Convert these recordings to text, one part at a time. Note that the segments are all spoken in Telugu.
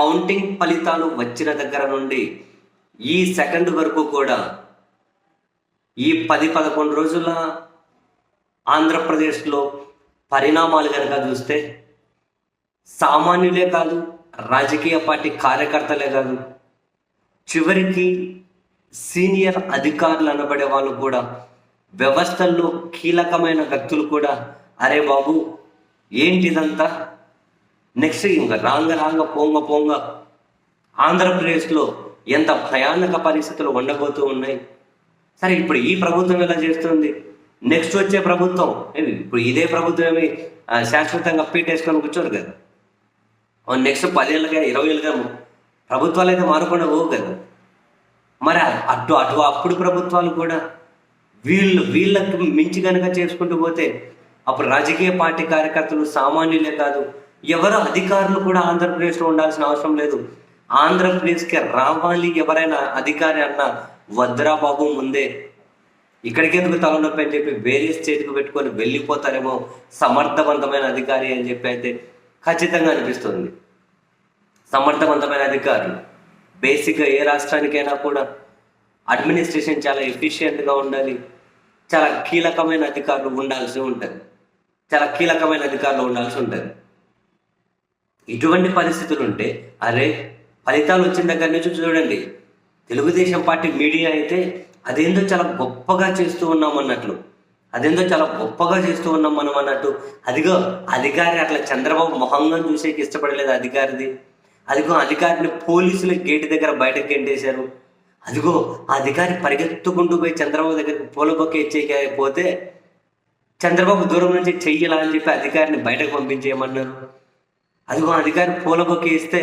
కౌంటింగ్ ఫలితాలు వచ్చిన దగ్గర నుండి ఈ సెకండ్ వరకు కూడా ఈ పది పదకొండు రోజుల ఆంధ్రప్రదేశ్లో పరిణామాలు కనుక చూస్తే సామాన్యులే కాదు రాజకీయ పార్టీ కార్యకర్తలే కాదు చివరికి సీనియర్ అధికారులు అనబడే వాళ్ళు కూడా వ్యవస్థల్లో కీలకమైన వ్యక్తులు కూడా అరే బాబు ఏంటిదంతా? నెక్స్ట్ ఇంకా రాంగ రాంగ పోంగ పోంగ ఆంధ్రప్రదేశ్లో ఎంత భయానక పరిస్థితులు ఉండబోతూ ఉన్నాయి. సరే ఇప్పుడు ఈ ప్రభుత్వం ఎలా చేస్తుంది? నెక్స్ట్ వచ్చే ప్రభుత్వం ఇప్పుడు ఇదే ప్రభుత్వమే శాశ్వతంగా పీటేసుకొని కూర్చోరు కదా. నెక్స్ట్ పదేళ్ళుగా ఇరవై ఏళ్ళుగా ప్రభుత్వాలు అయితే మారకుండా పోవు కదా. మరి అటు అటు అప్పుడు ప్రభుత్వాలు కూడా వీళ్ళు వీళ్ళకి మించి కనుక చేసుకుంటూ పోతే అప్పుడు రాజకీయ పార్టీ కార్యకర్తలు సామాన్యులే కాదు ఎవరు అధికారులు కూడా ఆంధ్రప్రదేశ్లో ఉండాల్సిన అవసరం లేదు. ఆంధ్రప్రదేశ్కి రావాలి ఎవరైనా అధికారి అన్న వద్రాబాబు ముందే. ఇక్కడికి ఎందుకు తలనొప్పి అని చెప్పి వేరే స్టేట్కి పెట్టుకొని వెళ్ళిపోతారేమో సమర్థవంతమైన అధికారి అని చెప్పి అయితే ఖచ్చితంగా అనిపిస్తుంది. సమర్థవంతమైన అధికారులు. బేసిక్గా ఏ రాష్ట్రానికైనా కూడా అడ్మినిస్ట్రేషన్ చాలా ఎఫిషియెంట్గా ఉండాలి. చాలా కీలకమైన అధికారులు ఉండాల్సి ఉంటుంది. చాలా కీలకమైన అధికారులు ఉండాల్సి ఉంటుంది. ఇటువంటి పరిస్థితులు ఉంటే అరే ఫలితాలు వచ్చిన దగ్గర నుంచి చూడండి. తెలుగుదేశం పార్టీ మీడియా అయితే అదేందో చాలా గొప్పగా చేస్తూ ఉన్నాం అన్నట్లు. అదేందో చాలా గొప్పగా చేస్తూ ఉన్నాం మనం అన్నట్టు. అదిగో అధికారి అట్లా చంద్రబాబు మొహంగా చూసేకి ఇష్టపడలేదు అధికారిది. అదిగో అధికారిని పోలీసులు గేటు దగ్గర బయటకు గెంటేశారు. అదిగో ఆ అధికారి పరిగెత్తుకుంటూ పోయి చంద్రబాబు దగ్గరికి పూల బొక్క చంద్రబాబు దూరం నుంచి చెయ్యాలా అని చెప్పి అధికారిని బయటకు పంపించేయమన్నారు. అదిగో అధికారి పూల ఇస్తే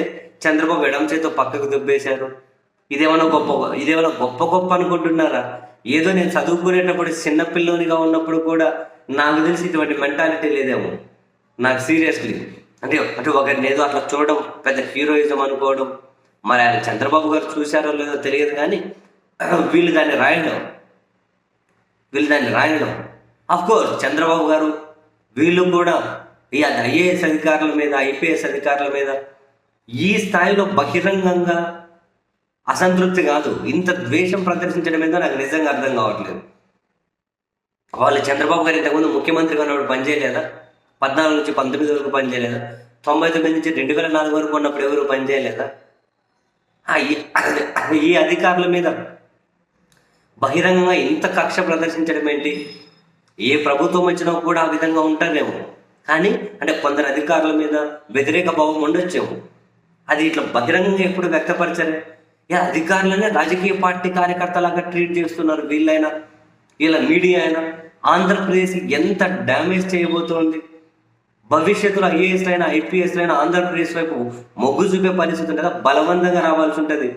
చంద్రబాబు ఎడం చేతితో పక్కకు దుబ్బేశారు. ఇదేమైనా గొప్ప ఇదేమైనా గొప్ప గొప్ప అనుకుంటున్నారా? ఏదో నేను చదువుకునేటప్పుడు చిన్న పిల్లోనిగా ఉన్నప్పుడు కూడా నాకు తెలిసి ఇటువంటి మెంటాలిటీ లేదేమో. నాకు సీరియస్లీ. అంటే అంటే ఒకరిని ఏదో అట్లా చూడడం పెద్ద హీరోయిజం అనుకోవడం మరి ఆయన చంద్రబాబు గారు చూశారో లేదో తెలియదు కానీ వీళ్ళు దాన్ని రాయడం వీళ్ళు దాన్ని రాయడం. కోర్స్ చంద్రబాబు గారు వీళ్ళు కూడా ఈ ఐఏఎస్ అధికారుల మీద ఐపీఎస్ అధికారుల మీద ఈ స్థాయిలో బహిరంగంగా అసంతృప్తి కాదు. ఇంత ద్వేషం ప్రదర్శించడం మీద నాకు నిజంగా అర్థం కావట్లేదు. వాళ్ళు చంద్రబాబు గారు ఇంతకుముందు ముఖ్యమంత్రిగా ఉన్నప్పుడు పనిచేయలేదా పద్నాలుగు నుంచి పంతొమ్మిది వరకు పనిచేయలేదా తొంభై తొమ్మిది నుంచి రెండు వేల నాలుగు వరకు ఉన్నప్పుడు ఎవరు పనిచేయలేదా ఈ- ఈ అధికారుల మీద బహిరంగంగా ఇంత కక్ష ప్రదర్శించడం ఏంటి? ఏ ప్రభుత్వం వచ్చినా కూడా ఆ విధంగా ఉంటారేమో. కానీ అంటే కొందరు అధికారుల మీద వ్యతిరేక భావం ఉండొచ్చేమో. అది ఇట్లా బహిరంగంగా ఎప్పుడు వ్యక్తపరచలే యా అధికారులనే రాజకీయ పార్టీ కార్యకర్తలాగా ట్రీట్ చేస్తున్నారు వీళ్ళైనా. ఇలా మీడియా అయినా. ఆంధ్రప్రదేశ్ ఎంత డ్యామేజ్ చేయబోతోంది. భవిష్యత్తులో ఐఏఎస్ అయినా ఐపీఎస్ అయినా ఆంధ్రప్రదేశ్ వైపు మొగ్గు చూపే పరిస్థితి ఉండగా బలవంతంగా రావాల్సి ఉంటుంది.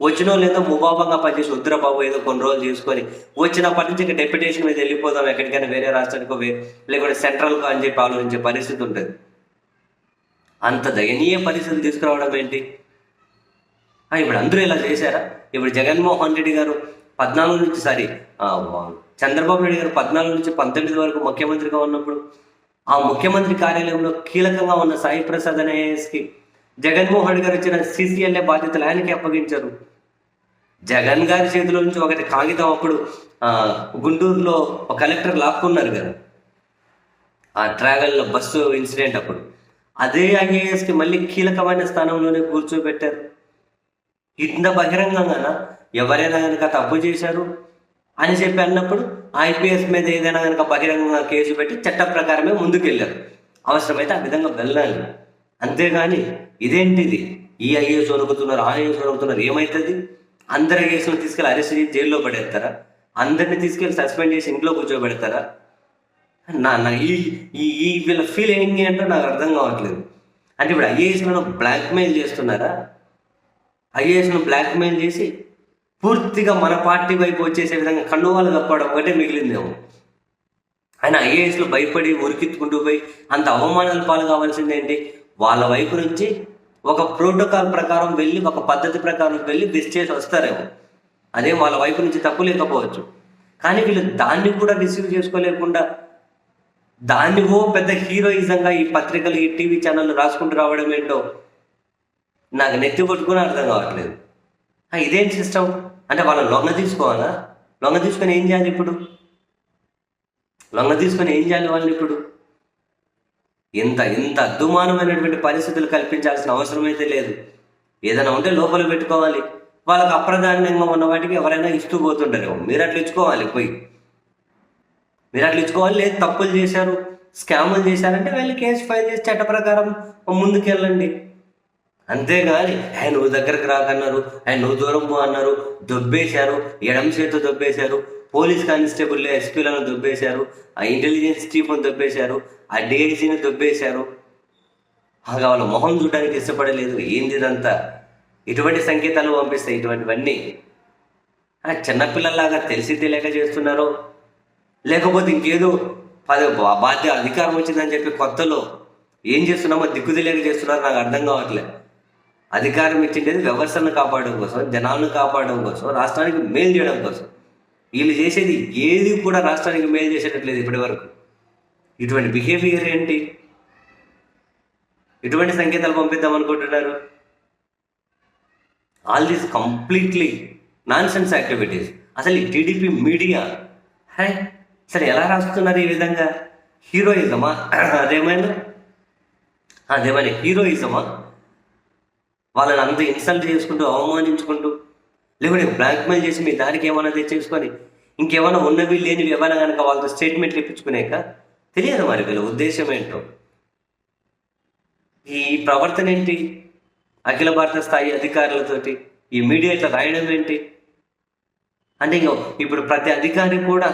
వచ్చిన వాళ్ళు ఏదో పనిచేసి వద్దురా బాబు ఏదో కొన్ని రోజులు చేసుకొని వచ్చినప్పటి నుంచి ఇంకా డెప్యుటేషన్ మీద వెళ్ళిపోదాం ఎక్కడికైనా వేరే రాష్ట్రానికో లేకుంటే సెంట్రల్కో అని చెప్పి ఆలోచించే పరిస్థితి ఉంటుంది. అంత దయనీయ పరిస్థితులు తీసుకురావడం ఏంటి? ఇప్పుడు అందరూ ఇలా చేశారా? ఇప్పుడు జగన్మోహన్ రెడ్డి గారు పద్నాలుగు నుంచి సారీ చంద్రబాబు నాయుడు గారు పద్నాలుగు నుంచి పంతొమ్మిది వరకు ముఖ్యమంత్రిగా ఉన్నప్పుడు ఆ ముఖ్యమంత్రి కార్యాలయంలో కీలకంగా ఉన్న సాయి ప్రసాద్ అనే ఐఏఎస్కి జగన్మోహన్ గారు ఇచ్చిన సిసిఎల్ఏ బాధ్యతలు ఆయనకి అప్పగించారు. జగన్ గారి చేతిలో నుంచి ఒకటి కాగితం అప్పుడు గుంటూరులో ఒక కలెక్టర్ లాక్కున్నారు కదా. ఆ ట్రావెల్ బస్సు ఇన్సిడెంట్ అప్పుడు. అదే ఐఏఎస్కి మళ్ళీ కీలకమైన స్థానంలోనే కూర్చోబెట్టారు. ఇంత బహిరంగంగా ఎవరైనా కనుక తప్పు చేశారు అని చెప్పి అన్నప్పుడు ఐపీఎస్ మీద ఏదైనా కనుక బహిరంగంగా కేసు పెట్టి చట్ట ప్రకారమే ముందుకెళ్ళారు అవసరమైతే ఆ విధంగా వెళ్ళాలి. అంతేగాని ఇదేంటిది? ఈ ఐఏఎస్ వణుకుతున్నారు ఆ ఐఏఎస్ వణుకుతున్నారు ఏమవుతుంది అందరు ఐఏఎస్ను తీసుకెళ్ళి అరెస్ట్ చేసి జైల్లో పడేస్తారా? అందరిని తీసుకెళ్ళి సస్పెండ్ చేసి ఇంట్లో కూర్చోబెడతారా? నా నా ఈ ఈ వీళ్ళ ఫీల్ ఏంటి అంటే నాకు అర్థం కావట్లేదు. అంటే ఇప్పుడు ఐఏఎస్లను బ్లాక్మెయిల్ చేస్తున్నారా? ఐఏఎస్ను బ్లాక్మెయిల్ చేసి పూర్తిగా మన పార్టీ వైపు వచ్చేసే విధంగా కండువాలు కప్పడం ఒకటే మిగిలిందేమో. ఆయన ఐఏఎస్లు భయపడి ఉరికిత్తుకుంటూ పోయి అంత అవమానాలు పాలు కావాల్సింది ఏంటి వాళ్ళ వైపు నుంచి ఒక ప్రోటోకాల్ ప్రకారం వెళ్ళి ఒక పద్ధతి ప్రకారం వెళ్ళి విస్ చేసి వస్తారేమో. అదే వాళ్ళ వైపు నుంచి తప్పు లేకపోవచ్చు. కానీ వీళ్ళు దాన్ని కూడా రిసీవ్ చేసుకోలేకుండా దాన్ని ఓ పెద్ద హీరోయిజంగా ఈ పత్రికలు ఈ టీవీ ఛానళ్ళు రాసుకుంటూ రావడం ఏంటో నాకు నెత్తి పట్టుకుని అర్థం కావట్లేదు. ఇదేం సిస్టమ్ అంటే వాళ్ళ లొంగ తీసుకోవాలా? లొంగ తీసుకొని ఏం చేయాలి ఇప్పుడు? లొంగ తీసుకొని ఏం చేయాలి వాళ్ళని ఇప్పుడు? ఇంత ఇంత అద్దుమానమైనటువంటి పరిస్థితులు కల్పించాల్సిన అవసరం అయితే లేదు. ఏదైనా ఉంటే లోపల పెట్టుకోవాలి. వాళ్ళకి అప్రధానంగా ఉన్న వాటికి ఎవరైనా ఇస్తూ పోతుంటారు మీరు అట్లా ఇచ్చుకోవాలి పోయి. మీరు అట్లా ఇచ్చుకోవాలి లేదు తప్పులు చేశారు స్కాములు చేశారంటే వెళ్ళి కేసు ఫైల్ చేసి చట్ట ప్రకారం ముందుకెళ్ళండి. అంతేగాని ఆయన నువ్వు దగ్గరకు రాకన్నారు ఆయన నువ్వు దూరం పో అన్నారు దొబ్బేశారు ఎడం చేతితో దొబ్బేశారు పోలీస్ కానిస్టేబుల్ ఎస్పీలను దొబ్బేశారు ఆ ఇంటెలిజెన్స్ చీఫ్ను దొబ్బేశారు ఆ డిఐజీని దొబ్బేశారు. ఆగా వాళ్ళ మొహం చూడడానికి ఇష్టపడలేదు ఏంది ఇదంతా? ఇటువంటి సంకేతాలు పంపిస్తాయి ఇటువంటివన్నీ. ఆ చిన్నపిల్లల్లాగా తెలిసి తెలియక చేస్తున్నారు. లేకపోతే ఇంకేదో పద బాధ్య అధికారం వచ్చిందని చెప్పి కొత్తలో ఏం చేస్తున్నామో దిక్కు తెలియక చేస్తున్నారో నాకు అర్థం కావట్లేదు అధికారం ఇచ్చిండేది వ్యవస్థను కాపాడడం కోసం జనాలను కాపాడడం కోసం రాష్ట్రానికి మేలు చేయడం కోసం. వీళ్ళు చేసేది ఏది కూడా రాష్ట్రానికి మేలు చేసేటట్లేదు ఇప్పటి వరకు ఇటువంటి బిహేవియర్ ఏంటి? ఇటువంటి సంకేతాలు పంపిద్దాం అనుకుంటున్నారు. All these completely nonsense activities అసలు ఈ టీడీపీ మీడియా హే అసలు ఎలా రాస్తున్నారు ఈ విధంగా? హీరోయిజమా అదేమైనా అదేమైనా హీరోయిజమా వాళ్ళని అంత ఇన్సల్ట్ చేసుకుంటూ అవమానించుకుంటూ లేకుంటే బ్లాక్మెయిల్ చేసి మీ దానికి ఏమైనా తెచ్చేసుకొని ఇంకేమైనా ఉన్నవి లేనివి ఏమైనా కనుక వాళ్ళతో స్టేట్మెంట్లు ఇప్పించుకునేక తెలియదు మరి వీళ్ళ ఉద్దేశం ఏంటో? ఈ ప్రవర్తన ఏంటి? అఖిల భారత స్థాయి అధికారులతోటి ఈ మీడియా ఇట్లా రాయడం ఏంటి? అంటే ఇంకో ఇప్పుడు ప్రతి అధికారి కూడా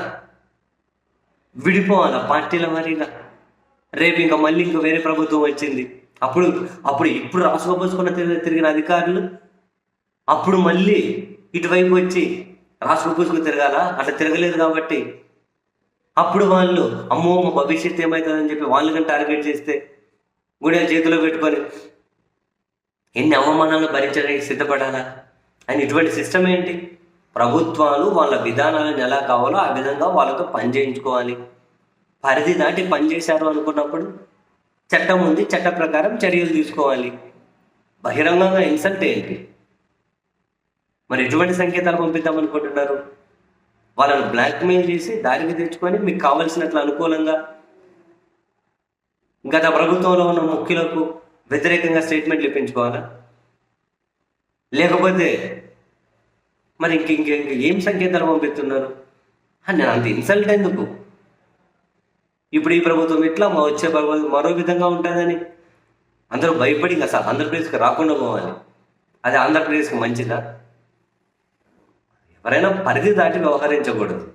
విడిపోవాలా పార్టీల వారీగా? రేపు ఇంకా మళ్ళీ ఇంకా వేరే ప్రభుత్వం వచ్చింది. అప్పుడు అప్పుడు ఇప్పుడు రాసుకోపోసుకున్న తిరిగి తిరిగిన అధికారులు? అప్పుడు మళ్ళీ ఇటువైపు వచ్చి రాసుకోపోసుకు తిరగాల? అట్లా తిరగలేదు కాబట్టి. అప్పుడు వాళ్ళు అమ్మో మా భవిష్యత్తు ఏమవుతుందని చెప్పి వాళ్ళని టార్గెట్ చేస్తే గుడి చేతిలో పెట్టుకొని ఎన్ని అవమానాలు భరించడానికి సిద్ధపడాలా? అని ఇటువంటి సిస్టమ్ ఏంటి? ప్రభుత్వాలు వాళ్ళ విధానాలను ఎలా కావాలో ఆ విధంగా వాళ్ళతో పని చేయించుకోవాలి. పరిధి దాటి పని చేశారు అనుకున్నప్పుడు చట్టం ఉంది చట్ట ప్రకారం చర్యలు తీసుకోవాలి. బహిరంగంగా ఇన్సల్ట్ ఏంటి? మరి ఎటువంటి సంకేతాలు పంపిద్దాం అనుకుంటున్నారు? వాళ్ళను బ్లాక్మెయిల్ చేసి దారికి తెచ్చుకొని మీకు కావలసినట్లు అనుకూలంగా? గత ప్రభుత్వంలో ఉన్న ముఖ్యులకు వ్యతిరేకంగా స్టేట్మెంట్లు ఇప్పించుకోవాలా లేకపోతే మరి ఇంక ఇంక ఇంక ఏం సంకేతాలు పంపిస్తున్నారు? నేను అంత ఇన్సల్ట్ ఎందుకు? ఇప్పుడు ఈ ప్రభుత్వం ఇట్లా మా వచ్చే ప్రభుత్వం మరో విధంగా ఉంటుందని. అందరూ భయపడి ఇంకా అసలు ఆంధ్రప్రదేశ్కి రాకుండా పోవాలి. అది ఆంధ్రప్రదేశ్కి మంచిదా? ఎవరైనా పరిధి దాటి వ్యవహరించకూడదు.